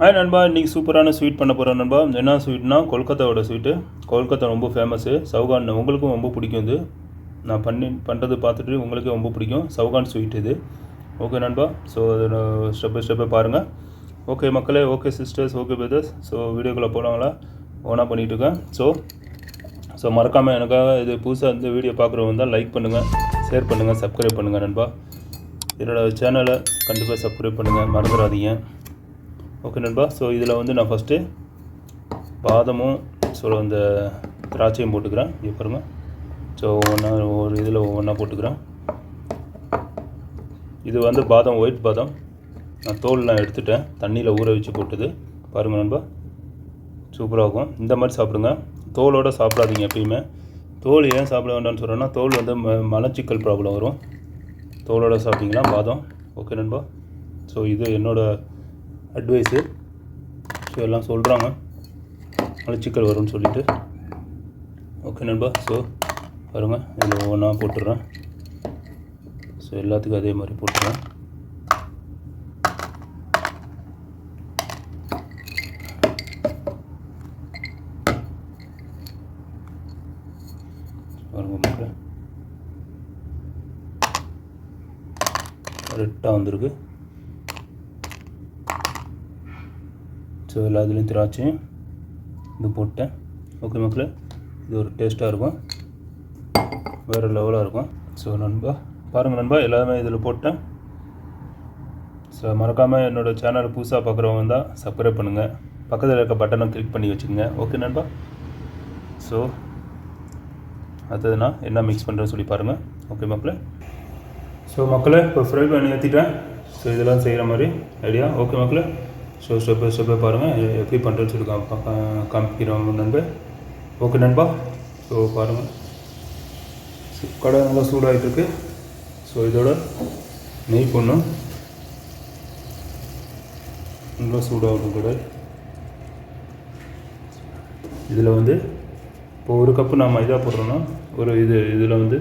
ஆ நண்பா. இன்றைக்கி சூப்பரான ஸ்வீட் பண்ண போகிறோம் நண்பா. என்ன ஸ்வீட்னா கொல்கத்தாவோட ஸ்வீட்டு கொல்கத்தா ரொம்ப ஃபேமஸ்ஸு சவுகான் உங்களுக்கும் ரொம்ப பிடிக்கும் இது. நான் பண்ணி பண்ணுறது பார்த்துட்டு உங்களுக்கே ரொம்ப பிடிக்கும். சவுகான் ஸ்வீட் இது. ஓகே நண்பா. ஸோ ஸ்டெப் பை ஸ்டெப்பை பாருங்கள் ஓகே மக்களே. Okay sisters okay brothers so வீடியோக்குள்ளே போகலாங்களா ஓனாக பண்ணிகிட்டு இருக்கேன். ஸோ ஸோ மறக்காமல் எனக்காக இது புதுசாக இந்த வீடியோ பார்க்குறவங்க தான் லைக் பண்ணுங்கள் ஷேர் பண்ணுங்கள் சப்ஸ்கிரைப் பண்ணுங்கள் நண்பா. என்னோடய சேனலை கண்டிப்பாக சப்ஸ்கிரைப் பண்ணுங்கள் மறந்துடாதீங்க. ஓகே நண்பா. ஸோ இதில் வந்து நான் ஃபஸ்ட்டு பாதமும் ஸோ அந்த திராட்சையும் போட்டுக்கிறேன். இங்கே பாருங்கள் ஸோ ஒவ்வொன்றா ஒரு இதில் ஒவ்வொன்றா போட்டுக்கிறேன். இது வந்து பாதாம் ஒயிட் பாதாம். நான் தோல்லாம் எடுத்துட்டேன். தண்ணியில் ஊற வச்சு போட்டது. பாருங்கள் நண்பா. சூப்பராக இருக்கும். இந்த மாதிரி சாப்பிடுங்க. தோலோடு சாப்பிடாதீங்க எப்பயுமே. தோல் ஏன் சாப்பிட வேண்டாம்னு சொல்கிறேன்னா தோல் வந்து ம மலச்சிக்கல் ப்ராப்ளம் வரும். தோலோட சாப்பிட்டீங்களா பாதம். ஓகே நண்பா. ஸோ இது என்னோடய அட்வைஸு. ஸோ எல்லாம் சொல்கிறாங்க அழைச்சிக்கல் வரும்னு சொல்லிட்டு. ஓகே நண்பா. ஸோ பாருங்க. இதில் ஒவ்வொன்றா போட்டுடுறேன் ஸோ எல்லாத்துக்கும் அதே மாதிரி போட்டுறேன். பாருங்க மக்களே. கரெக்டாக வந்திருக்கு. ஸோ எல்லா இதுலேயும் திராட்சையும் இது போட்டேன். ஓகே மக்களே இது ஒரு டேஸ்ட்டாக இருக்கும். வேறு லெவலாக இருக்கும். ஸோ நண்பா பாருங்கள் நண்பா எல்லாமே இதில் போட்டேன். ஸோ மறக்காமல் என்னோடய சேனல் புதுசாக பார்க்குறவங்க தான் சப்ஸ்கிரைப் பண்ணுங்கள் பக்கத்தில் இருக்க பட்டனை கிளிக் பண்ணி வச்சுக்கோங்க. ஓகே நண்பா? ஸோ அடுத்தது நான் என்ன மிக்ஸ் பண்ணுறேன்னு சொல்லி பாருங்கள் ஓகே மக்களே? ஸோ மக்களே இப்போ ஃப்ரை பண்ணி ஏற்றிட்டேன் ஸோ இதெல்லாம் செய்கிற மாதிரி ஐடியா ஓகே மக்களே? ஸோ ஸ்டெப் பை ஸ்டெப்பை பாருங்கள் எப்படி பண்ணுறேன்னு சொல்லி காமிக்கிறோம் நண்பர் ஓகே நண்பா. ஸோ பாருங்கள் கடை நல்லா சூடாகிட்டுருக்கு ஸோ இதோட நெய் பொண்ணும் நல்லா சூடாகணும் கடை. இதில் வந்து இப்போ ஒரு கப்பு நான் மைதா போடுறோன்னா ஒரு இது இதில் வந்து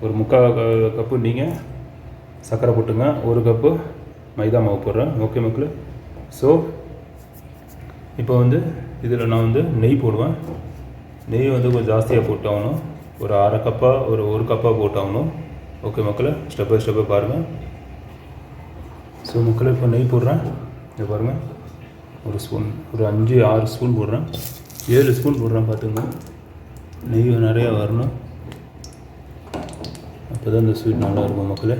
ஒரு முக்கால் க- கப்பு நீங்கள் சர்க்கரை போட்டுங்க. ஒரு கப்பு மைதா மாவு போடுறேன். ஓகே மக்களே. ஸோ இப்போ வந்து இதில் நான் வந்து நெய் போடுவேன். நெய் வந்து கொஞ்சம் ஜாஸ்தியாக போட்டாகணும். ஒரு அரை கப்பாக ஒரு ஒரு கப்பாக போட்டாகணும். ஓகே மக்களை ஸ்டெப் பை ஸ்டெப்பை பாருங்கள் ஸோ மக்களை இப்போ நெய் போடுறேன். இதை பாருங்கள் ஒரு ஸ்பூன் ஒரு அஞ்சு ஆறு ஸ்பூன் போடுறேன். ஏழு ஸ்பூன் போடுறேன் பார்த்துங்க நெய் நிறையா வரணும். அப்போ தான் இந்த ஸ்வீட் நல்லா இருக்கும் மக்களே.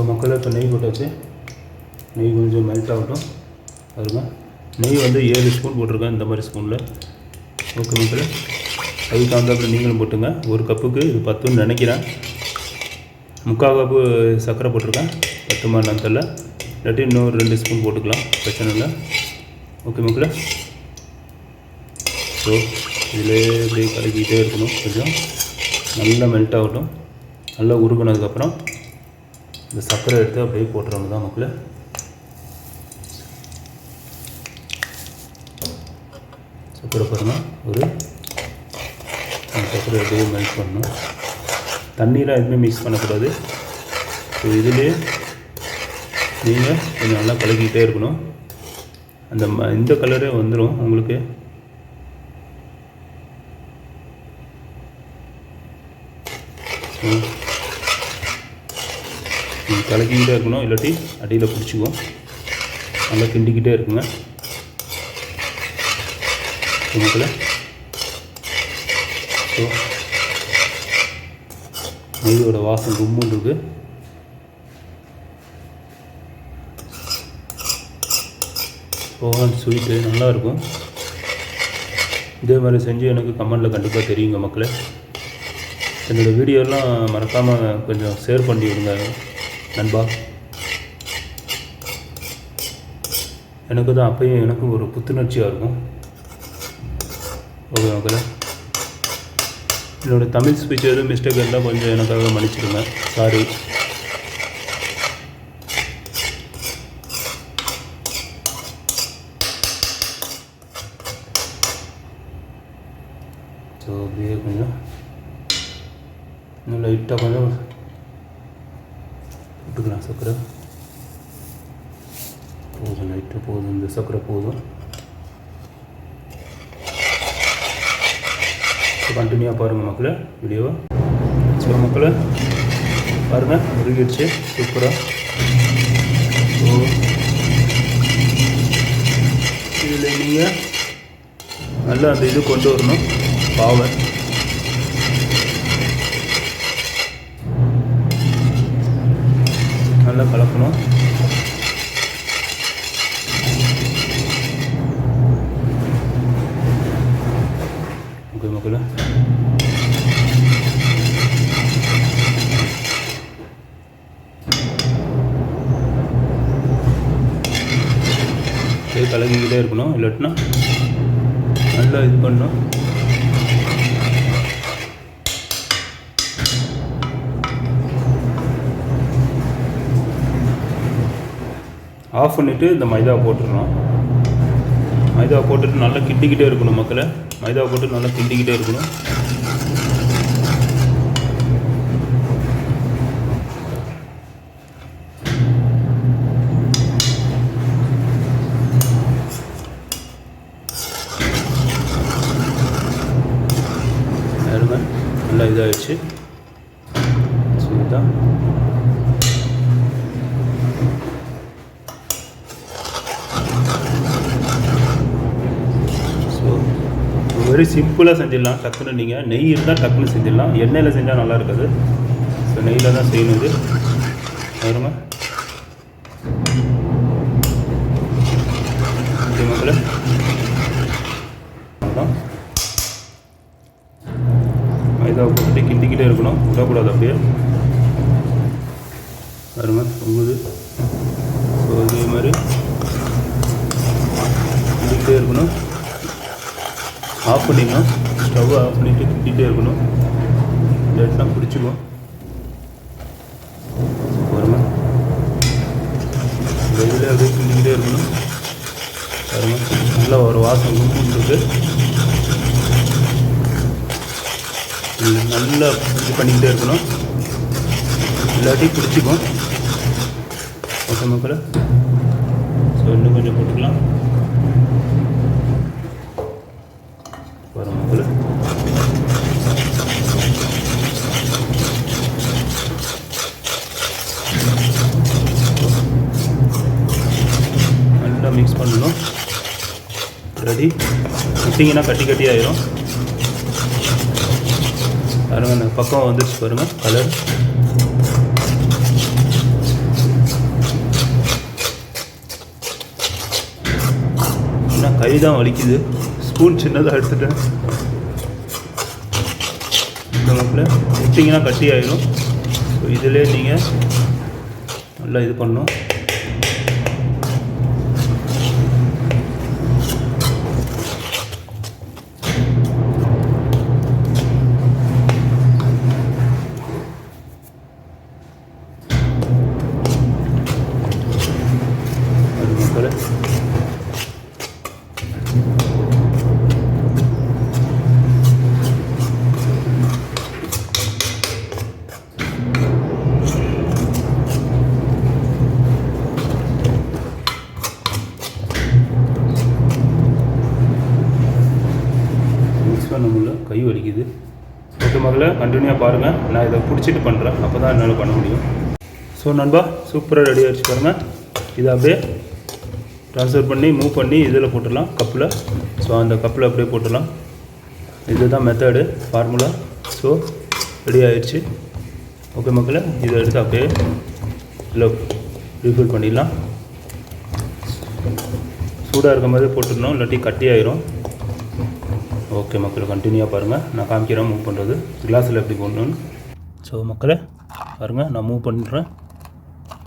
ஸோ மக்களே இப்போ நெய் போட்டாச்சு. நெய் கொஞ்சம் மெல்ட் ஆகட்டும். பாருங்க. நெய் வந்து ஏழு ஸ்பூன் போட்டிருக்கேன் இந்த மாதிரி ஸ்பூனில் ஓகே மக்களே. அதுக்கு தகுந்தாப்புல நீங்களும் போட்டுங்க. ஒரு கப்புக்கு இது பத்துன்னு நினைக்கிறேன். முக்கால் கப்பு சர்க்கரை போட்டிருக்கேன். பத்து மணி நேரத்தில் இல்லாட்டி இன்னும் ரெண்டு ஸ்பூன் போட்டுக்கலாம். பிரச்சனை இல்லை. ஓகே மக்களே. ஸோ இதிலே இப்படி கலக்கிக்கிட்டே இருக்கணும். கொஞ்சம் நல்லா மெல்ட் ஆகட்டும். நல்லா உருகுனதுக்கப்புறம் இந்த சர்க்கரை எடுத்து அப்படியே போட்டுறவங்க தான் மக்களே சர்க்கரை பண்ணால் ஒரு சர்க்கரை அப்படியே மெல்ட் பண்ணணும். தண்ணியெலாம் எதுவுமே மிக்ஸ் பண்ணக்கூடாது. ஸோ இதுலேயே நீங்கள் கொஞ்சம் நல்லா கலக்கிக்கிட்டே இருக்கணும். அந்த ம- இந்த கலரே வந்துடும் உங்களுக்கு ஸோ நீங்கள் கலக்கிக்கிட்டே இருக்கணும் இல்லாட்டி அடியில் பிடிச்சிக்கும் நல்லா கிண்டிக்கிட்டே இருக்குங்க. சுமத்தில் ஸோ நெய்யோட வாசம் கும்முன்னு இருக்குது சோகான் ஸ்வீட்டு நல்லாயிருக்கும் இதே மாதிரி செஞ்சு எனக்கு கமெண்டில் கண்டிப்பாக தெரியுங்க மக்களே. என்னோடய வீடியோலாம் மறக்காமல் கொஞ்சம் ஷேர் பண்ணி விடுங்க நண்பா. எனக்கு தான் அப்பயும் எனக்கும் ஒரு புத்துணர்ச்சியாக இருக்கும். ஓகே ஓகே என்னோட தமிழ் ஸ்பீச் எதுவும் மிஸ்டேக் இருந்தால் கொஞ்சம் எனக்காக மன்னிச்சிடுங்க. சாரி ஸோ ஸோ அப்படியே கொஞ்சம் இன்னும் லைட்டாக கொஞ்சம் போட்டுக்கலாம் சர்க்கரை போதும் லைட்டாக போதும் இந்த சர்க்கரை போதும் கண்டினியூவாக பாருங்கள் மக்களை வீடியோவை ஸோ மக்களை பாருங்கள் முருகிடுச்சு சூப்பராக ஸோ இதில் நீங்கள் நல்லா அந்த இது கொண்டு வரணும் பாவை நல்லா கலக்கணும் ஓகே மக்களே அப்படியே இருக்கணும் இல்லாட்டினா நல்லா இது பண்ணணும். ஆஃப் பண்ணிவிட்டு இந்த மைதா போட்டுடணும். மைதா போட்டுட்டு நல்லா கிண்டிக்கிட்டே இருக்கணும் மக்களை. மைதா போட்டு நல்லா கிண்டிக்கிட்டே இருக்கணும் பாருங்க நல்லா இதாகிடுச்சு ஸோ இதுதான் வெரி சிம்பிளாக செஞ்சிடலாம். டக்குன்னு நீங்கள் நெய் இருந்தால் டக்குன்னு செஞ்சிடலாம். எண்ணெயில் செஞ்சால் நல்லா இருக்காது. ஸோ நெய்யில் தான் செய்யணும் இது. வருமா ஓகே மக்களே அவ்வளோதான் மைதாவை போட்டுட்டு கிண்டிக்கிட்டே இருக்கணும் விடக்கூடாது அப்படியே பாருங்க பொங்குது ஸோ இதே மாதிரி கிண்டிக்கிட்டே இருக்கணும் ஆஃப் பண்ணிடணும் ஸ்டவ் ஆஃப் பண்ணிவிட்டு கிண்டிகிட்டே இருக்கணும் லேட்னா பிடிச்சிக்கும் பாருங்க இந்த இதில் அப்படியே கிண்டிக்கிட்டே இருக்கணும் பாருங்க நல்லா ஒரு நல்லா இது பண்ணிக்கிட்டே இருக்கணும். இல்லாட்டி பிடிச்சிக்கும். ஓகே மக்களை ஸோ இன்னும் கொஞ்சம் போட்டுக்கலாம் வரும் மக்களை நல்லா மிக்ஸ் பண்ணணும் ரெடி விட்டிங்கன்னா கட்டி கட்டி ஆயிரும். பாருங்க அந்த பக்கம் வந்துருச்சு பாருங்க கலர் என்ன கை தான் வலிக்குது. ஸ்பூன் சின்னதாக எடுத்துட்டேன். இந்த விட்டிங்கன்னா கட்டி ஆயிரும். ஸோ இதிலே நீங்கள் நல்லா இது பண்ணணும் அது மக்களே மிக்ஸ் பண்ண முடியல கை வலிக்குது ஓகே மகளே கண்டினியூவாக பாருங்கள் முடிச்சுட்டு பண்ணுறேன் அப்போ தான் என்னால் பண்ண முடியும். ஸோ நண்பா சூப்பராக ரெடி ஆகிடுச்சு பாருங்கள் இதை அப்படியே ட்ரான்ஸ்ஃபர் பண்ணி மூவ் பண்ணி இதில் போட்டுடலாம் கப்பில் ஸோ அந்த கப்பில் அப்படியே போட்டுடலாம். இதுதான் மெத்தடு ஃபார்முலா ஸோ ரெடி ஆயிடுச்சு. ஓகே மக்களே இதை எடுத்து அப்படியே இதில் ரீஃபில் பண்ணிடலாம். சூடாக இருக்க மாதிரி போட்டுடணும் இல்லாட்டி கட்டி ஆயிரும். ஓகே மக்கள் கண்டினியூவாக பாருங்கள் நான் காமிக்கிறேன் மூவ் பண்ணுறது கிளாஸில் எப்படி போடணும்னு. ஸோ மக்களை பாருங்கள் நான் மூவ் பண்ணுறேன்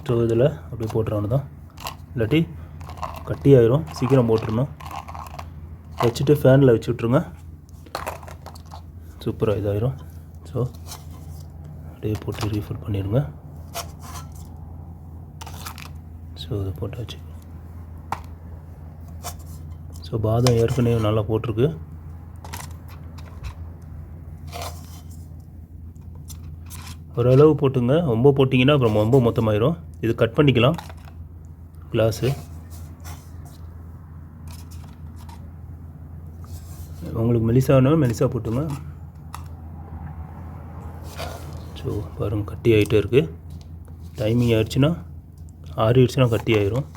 ஸோ இதில் அப்படியே போட்டுறவனு தான் இல்லாட்டி கட்டி ஆயிரும். சீக்கிரம் போட்டுருணும் வச்சுட்டு ஃபேனில் வச்சு விட்ருங்க சூப்பராக இதாயிரும். ஸோ அப்படியே போட்டு ரீஃபில் பண்ணிடுங்க. ஸோ இதை போட்டாச்சு. ஸோ பாதம் ஏற்கனவே நல்லா போட்டிருக்கு. ஓரளவு போட்டுங்க. ரொம்ப போட்டிங்கன்னா அப்புறம் ரொம்ப மொத்தமாயிரும். இது கட் பண்ணிக்கலாம். கிளாஸு உங்களுக்கு மெலிசா வேணும் மெலிசா போட்டுங்க. ஸோ பாருங்கள் கட்டி ஆகிட்டே இருக்குது டைமிங் ஆயிடுச்சுன்னா ஆறிடுச்சுன்னா கட்டி ஆயிரும்.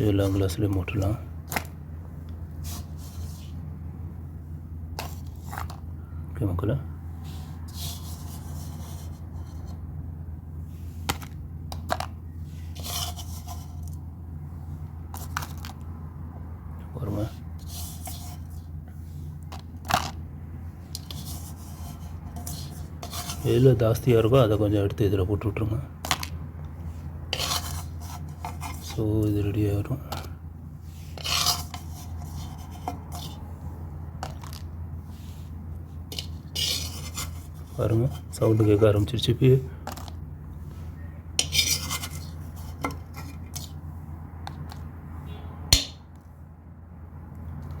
வச்சு எல்லா கிளாஸ்லேயும் போட்டுடலாம். ஓகே மக்களே. பாருங்க. எதில் ஜாஸ்தியாக இருக்கோ அதை கொஞ்சம் எடுத்து இதில் போட்டு விட்ருங்க ஸோ இது ரெடி ஆகிடும் பாருங்கள் சவுண்டு கேட்க ஆரம்பிச்சிருச்சு இப்போ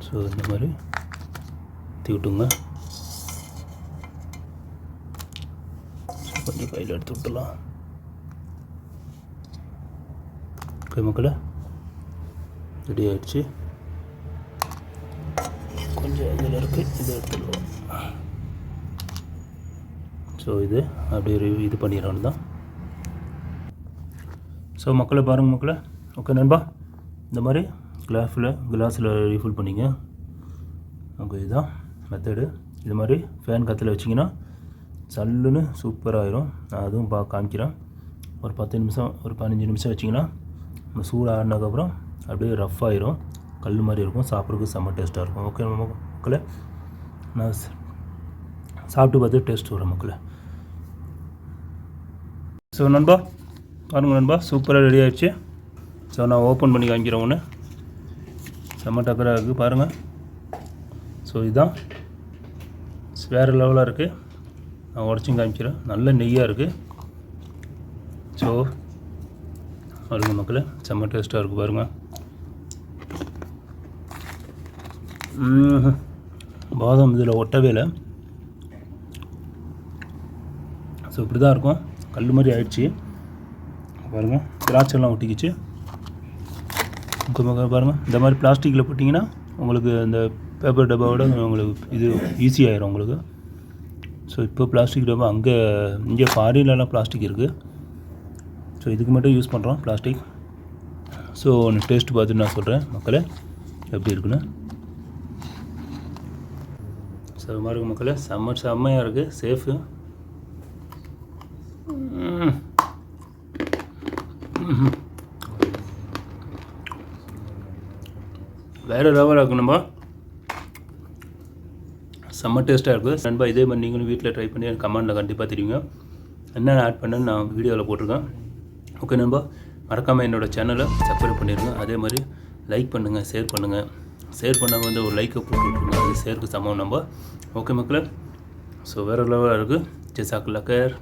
ஸோ இந்த மாதிரி ஊற்றி விட்டுங்க. கொஞ்சம் கையில் எடுத்து விட்டுலாம் ஓகே மக்களே ரெடி ஆகிடுச்சு கொஞ்சம் இதில் இருக்குது இதை எடுத்துடுவோம். ஸோ இது அப்படியே ரிவ் இது பண்ணிடணும் தான். ஸோ மக்களை பாருங்கள் மக்களை. ஓகே நண்பா. இந்த மாதிரி கிளாஸில் கிளாஸில் ரீஃபில் பண்ணிங்க. ஓகே இதுதான் மெத்தடு இது மாதிரி ஃபேன் கத்தில் வச்சிங்கன்னா சல்லுன்னு சூப்பராகிடும் நான் அதுவும் பா காமிக்கிறேன். ஒரு பத்து நிமிஷம் ஒரு பதினஞ்சு நிமிஷம் வச்சிங்கன்னா நம்ம சூடு ஆடினதுக்கப்புறம் அப்படியே ரஃப் ஆயிரும். கல் மாதிரி இருக்கும். சாப்பிட்றதுக்கு செம்ம டேஸ்ட்டாக இருக்கும். ஓகே மக்களே நான் சாப்பிட்டு பார்த்து டேஸ்ட் வரும் மக்களை. ஸோ நண்பா பாருங்கள் நண்பா சூப்பராக ரெடி ஆகிடுச்சு ஸோ நான் ஓப்பன் பண்ணி காமிக்கிறேன் ஒன்று செம்ம டக்கராக இருக்குது பாருங்கள் ஸோ இதுதான் வேறு லெவலாக இருக்குது நான் உடச்சும் காமிக்கிறேன். நல்ல நெய்யாக இருக்குது ஸோ பாருங்க மக்களை செம்ம டேஸ்ட்டாக இருக்குது பாருங்கள் பாதாம் இதில் ஒட்டவே இல்லை. ஸோ இப்படி தான் இருக்கும். கல் மாதிரி ஆயிடுச்சு. பாருங்கள் திராட்சைலாம் ஒட்டிக்கிச்சு. உங்க பாருங்கள் இந்த மாதிரி பிளாஸ்டிக்கில் போட்டிங்கன்னா உங்களுக்கு இந்த பேப்பர் டப்பாவோட உங்களுக்கு இது ஈஸி ஆயிரும் உங்களுக்கு. ஸோ இப்போ பிளாஸ்டிக் டப்பா அங்கே இங்கே ஃபாரின்லலாம் பிளாஸ்டிக் இருக்குது ஸோ இதுக்கு மட்டும் யூஸ் பண்ணுறோம் பிளாஸ்டிக் ஸோ டேஸ்ட் பார்த்துட்டு நான் சொல்கிறேன் மக்களை. எப்படி இருக்குன்னு. ஸோ இது மக்களை இருக்கு செம்ம செம்மையாக இருக்குது சேஃபு வேறு லெவலாக இருக்கும் நம்ம. செம்ம டேஸ்ட்டாக இருக்குது நண்பா இதே மாதிரி நீங்களும் வீட்டில் ட்ரை பண்ணி எனக்கு கமெண்டில் கண்டிப்பாக தெரியுங்க என்னென்ன ஆட் பண்ணுன்னு நான் வீடியோவில் போட்டிருக்கேன். ஓகே நண்பா. மறக்காமல் என்னோடய சேனலை சப்ஸ்கிரைப் பண்ணிடுங்க அதே மாதிரி லைக் பண்ணுங்கள் ஷேர் பண்ணுங்கள் ஷேர் பண்ணாமல் வந்து ஒரு லைக்கை போட்டு விட்ருங்க அது ஷேருக்கு சமம் நம்ம ஓகே மக்களே. ஸோ வேறு லெவலாக இருக்குது ஜெசாக் லக்கர்